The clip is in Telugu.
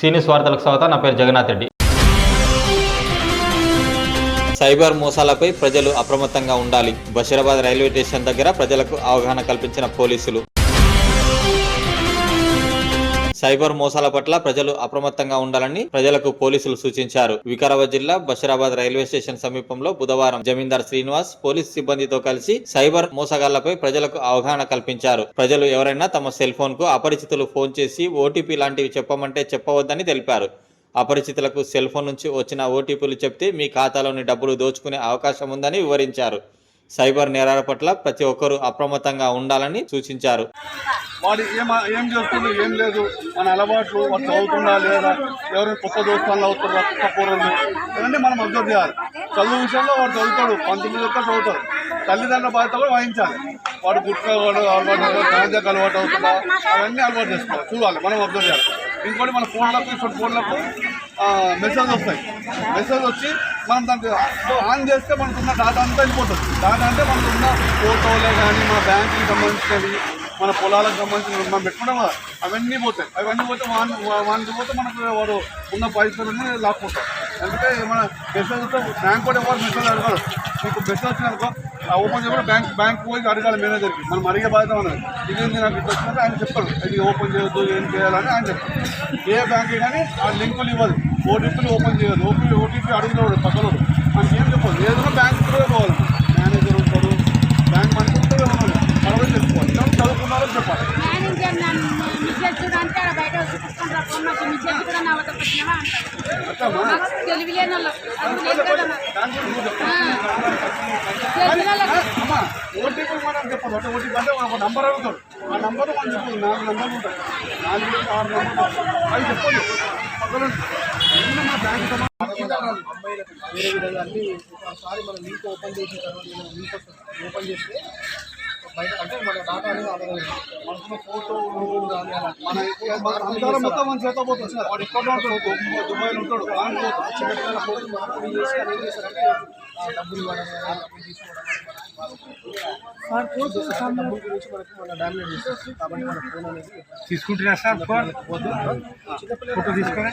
సీనియస్ వార్తలకు స్వాగతం. నా పేరు జగన్నాథ్ రెడ్డి. సైబర్ మోసాలపై ప్రజలు అప్రమత్తంగా ఉండాలి. బషీరాబాద్ రైల్వే స్టేషన్ దగ్గర ప్రజలకు అవగాహన కల్పించిన పోలీసులు. సైబర్ మోసాల పట్ల ప్రజలు అప్రమత్తంగా ఉండాలని ప్రజలకు పోలీసులు సూచించారు. వికారాబాద్ జిల్లా బషీరాబాద్ రైల్వే స్టేషన్ సమీపంలో బుధవారం జమీందార్ శ్రీనివాస్ పోలీస్ సిబ్బందితో కలిసి సైబర్ మోసగాళ్ళపై ప్రజలకు అవగాహన కల్పించారు. ప్రజలు ఎవరైనా తమ సెల్ ఫోన్కు అపరిచితులు ఫోన్ చేసి ఓటీపీ లాంటివి చెప్పమంటే చెప్పవద్దని తెలిపారు. అపరిచితులకు సెల్ ఫోన్ నుంచి వచ్చిన ఓటీపీలు చెప్తే మీ ఖాతాలోని డబ్బులు దోచుకునే అవకాశం ఉందని వివరించారు. సైబర్ నేరాల పట్ల ప్రతి ఒక్కరూ అప్రమత్తంగా ఉండాలని సూచించారు. వాడు ఏం ఏం చేస్తుంది ఏం లేదు. మన అలవాట్లు వాడు చదువుతుందా లేదా? ఎవరైనా కొత్త దోస్తాలు అవుతారు కొత్త కూరలు. ఇవన్నీ మనం అబ్జర్వ్ చేయాలి. చదువు విషయంలో వాడు చదువుతాడు. పంతొమ్మిది యొక్క చదువుతాడు. తల్లిదండ్రుల బాధ్యత కూడా వాయించాలి వాడు గుట్క అలవాటు గాంజాకు అలవాటు అవుతుందా? అవన్నీ అలవాటు చేసుకోవాలి. చూడాలి. మనం అబ్జర్వ్ చేయాలి. ఇంకోటి మన ఫోన్లకు ఇటువంటి ఫోన్లకు మెసేజ్ వస్తాయి. మెసేజ్ వచ్చి మనం దానికి ఆన్ చేస్తే మనకున్న డాటా అంతా వెళ్ళిపోతుంది. డాటా అంటే మనకున్న ఫోటోలే కానీ మన బ్యాంకుకి సంబంధించినవి మన పొలాలకు సంబంధించిన మనం పెట్టుకుంటాం కదా అవన్నీ పోతాయి. అవన్నీ పోతే వాన్ వానికి పోతే మనకు వాడు ఉన్న పైసలన్నీ లాక్కుంటాం. ఎందుకంటే మన మెసేజ్ వస్తే బ్యాంక్ కూడా ఎవరు మెసేజ్ అడగారు మీకు మెసేజ్ వచ్చిందనుకో ఆ ఓపెన్ చేయకుండా బ్యాంక్ బ్యాంక్ పోయి అడగాలి మేనేజర్కి. మనం అడిగే బాధ్యత ఉన్నది ఇదేంటి నాకు ఇట్లా వచ్చిందంటే ఆయన చెప్తాడు ఇది ఓపెన్ చేయొద్దు ఏం చేయాలని ఆయన చెప్తాడు ఏ బ్యాంక్ కానీ ఆ లింకులు ఇవ్వదు. ఓటీపీలు ఓపెన్ చేయదు ఓపీ ఓటీపీ అడుగుతాడు పక్కన మనకి ఏం చెప్పదు ఏదైనా బ్యాంక్ కూడా పోవాలి మేనేజర్ ఉంటాడు బ్యాంక్ మనిషి ఉంటే ఉండాలి మనం చెప్పుకోవాలి ఎవరు చదువుకున్నారో చెప్పాలి మేనేజర్ నన్ను మిస్సెస్ చూడంటే ఆడ బయట వచ్చి కూర్చుంటారు ఫోన్ మాకు మిస్సెస్ కూడా నా వద్ద వచ్చినావా అంటారు అట్లమ్మా మాకు తెలివి లేని వాళ్ళు అది లేదు కదా నాకు. బ్యాంక్ గురించి చెప్పాలి. ఆ. తెలివి వాళ్ళకి అమ్మా ఓటీపీ మనం చెప్పదు అంటే ఓటీపీ అంటే ఒక నంబర్ అడుగుతాడు ఆ నంబర్ మనం చెప్పదు నాలుగు నంబర్లు ఉంటాయి నాలుగు ఆరు నంబర్లు అవి పక్కన మా బ్యాంక్ వేరే విధంగా అన్ని ఒకసారి మనం లింక్ ఓపెన్ చేసిన తర్వాత లింక్ ఓపెన్ చేస్తే అంటే మన డాటా అనేది ఆధారం మనకున్న ఫోటో కానీ అలా మన మన సంసారం మొత్తం మన చేత పోతుంది సార్ వాడు ఎక్కడ ఉంటాడు దుబాయ్- దుబాయ్లో ఉంటాడు ఆన్ పోతాడు. చిన్నపిల్లల ఫోటో మార్పిడి చేసి అది ఏం చేస్తారంటే ఆ డబ్బులు ఇవ్వడం కానీ డబ్బులు తీసుకోవడం కానీ డబ్బుల గురించి మనకి మన డామినేట్ చేస్తారు కాబట్టి మన ఫోన్ అనేది తీసుకుంటున్నా సార్ ఫోటో తీసుకుని